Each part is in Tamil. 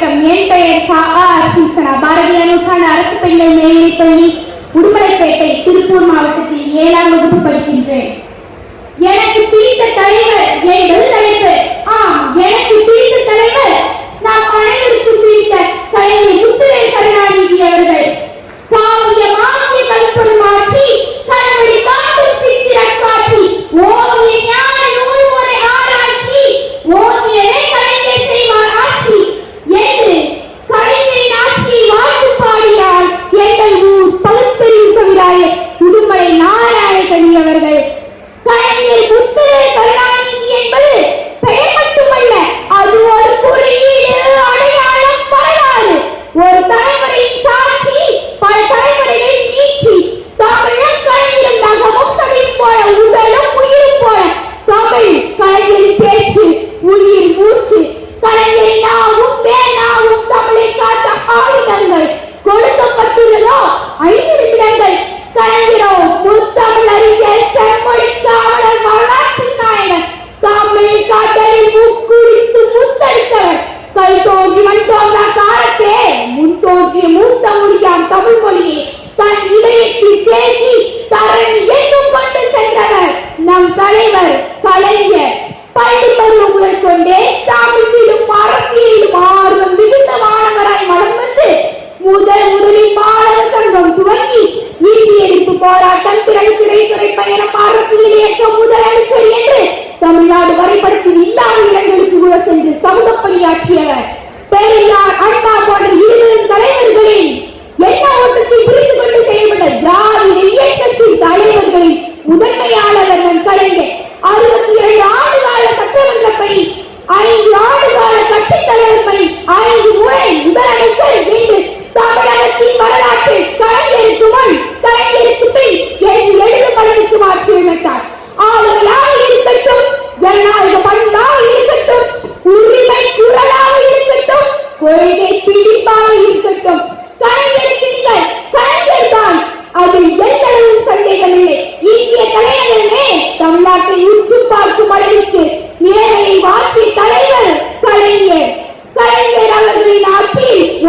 வணக்கம். என் பெயர் சா. பாரதிய நூற்றாண்டு அரசு பெண்கள் மேல்நிலைப் பள்ளி உடுமலைப்பேட்டை திருப்பூர் மாவட்டத்தில் ஏழாம் வகுப்பு படிக்கின்றேன். எனக்கு பிடித்த தலைவர். என்பது தலைப்பு. ஆம் எனக்கு பிடித்த தலைவர். Hayır. வரைபடத்தில் இல்லாத இடங்களுக்கு கூட சென்று சமூக பணியாற்றியவர் பெரியார் அண்ணா போன்ற இருவரும் தலைவர்களின் என்ன ஓட்டத்தை புரிந்து கொண்டு செயல்பட்ட திராவிட இயக்கத்தின் தலைவர்களின் முதன்மையாளர்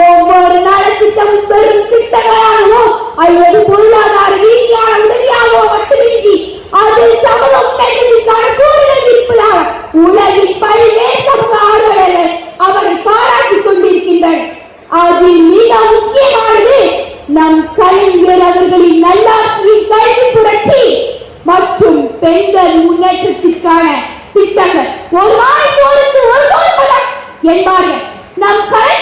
ஒவ்வொரு நலத்திட்டம் பெரும் திட்டங்களாகவோ அல்லது பொருளாதார ரீதியான உதவியாகவோ மட்டுமின்றி அதில் சமூக முன்னேற்றத்திற்கான கூறுகள் இருப்பதாக உலகில் பல்வேறு சமூக ஆர்வலர்கள் அவரை பாராட்டிக் கொண்டிருக்கின்றனர். அதில் மிக முக்கியமானது நம் கலைஞர் அவர்களின் நல்லாட்சியின் கல்வி புரட்சி மற்றும் பெண்கள் முன்னேற்றத்திற்கான திட்டங்கள். ஒரு நாள் சோறுக்கு ஒரு சோறு என்பார்கள். நம் கலை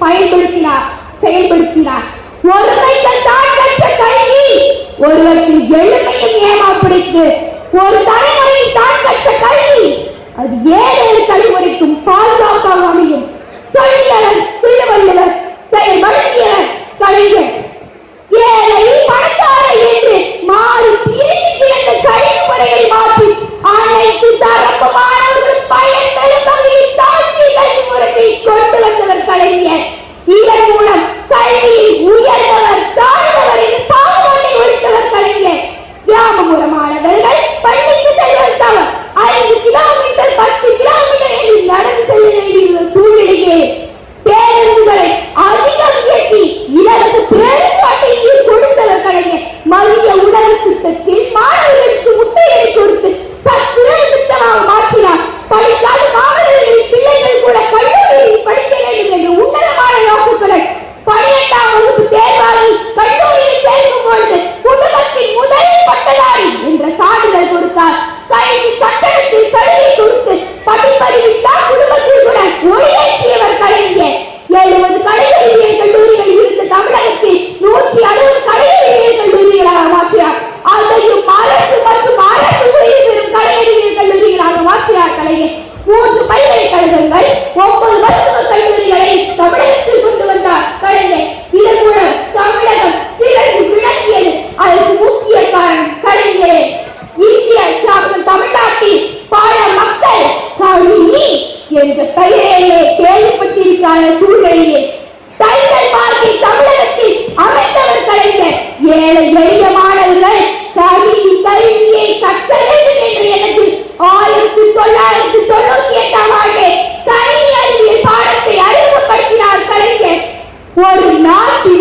பயன்படுத்தினார் செயல்படுத்தினார். ஒருமைக்கு தான் கற்ற கல்வி ஒருவருக்கு எளிமையின் ஏமா பிடித்து ஒரு தலைமுறையில் தான் கற்ற கல்வி அது ஏழு தலைமுறை que மூன்று பல்கலைக்கழகங்கள் ஒன்பது மருத்துவ கல்லூரிகளை தமிழகத்தில் கொண்டு வந்தார். கலைஞர் இதன் மூலம் தமிழகம் சிறந்து விளங்கியது. அதற்கு முக்கிய காரணம் கலைஞரே இந்திய தமிழ்நாட்டில் பல மக்கள் கவினி என்ற பெயரையே கேள்விப்பட்டிருக்காத சூழ்நிலையில். தைத்தல் பார்க்கி தமிழகத்தில் அமைத்தவர் கழிஞ்ச ஏழை were not the